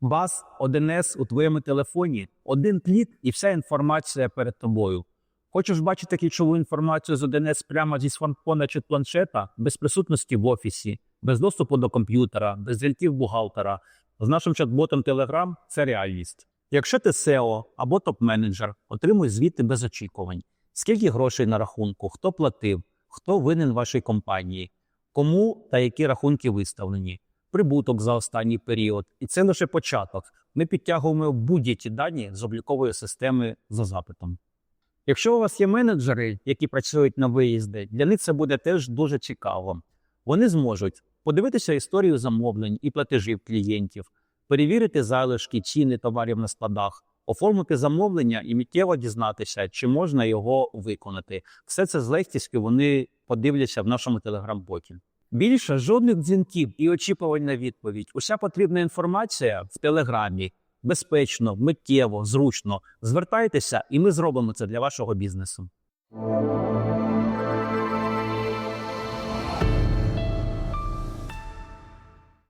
Бас 1С у твоєму телефоні, один клік і вся інформація перед тобою. Хочеш бачити ключову інформацію з 1С прямо зі смартфона чи планшета, без присутності в офісі, без доступу до комп'ютера, без дзвінків бухгалтера. З нашим чат-ботом Telegram це реальність. Якщо ти SEO або топ-менеджер, отримуй звіти без очікувань. Скільки грошей на рахунку, хто платив, хто винен вашій компанії, кому та які рахунки виставлені, прибуток за останній період. І це лише початок. Ми підтягуємо будь-які дані з облікової системи за запитом. Якщо у вас є менеджери, які працюють на виїзди, для них це буде теж дуже цікаво. Вони зможуть подивитися історію замовлень і платежів клієнтів, перевірити залишки, ціни товарів на складах, оформити замовлення і миттєво дізнатися, чи можна його виконати. Все це з легкістю вони подивляться в нашому телеграм-боті. Більше жодних дзвінків і очікувань на відповідь. Уся потрібна інформація в телеграмі. Безпечно, миттєво, зручно. Звертайтеся, і ми зробимо це для вашого бізнесу.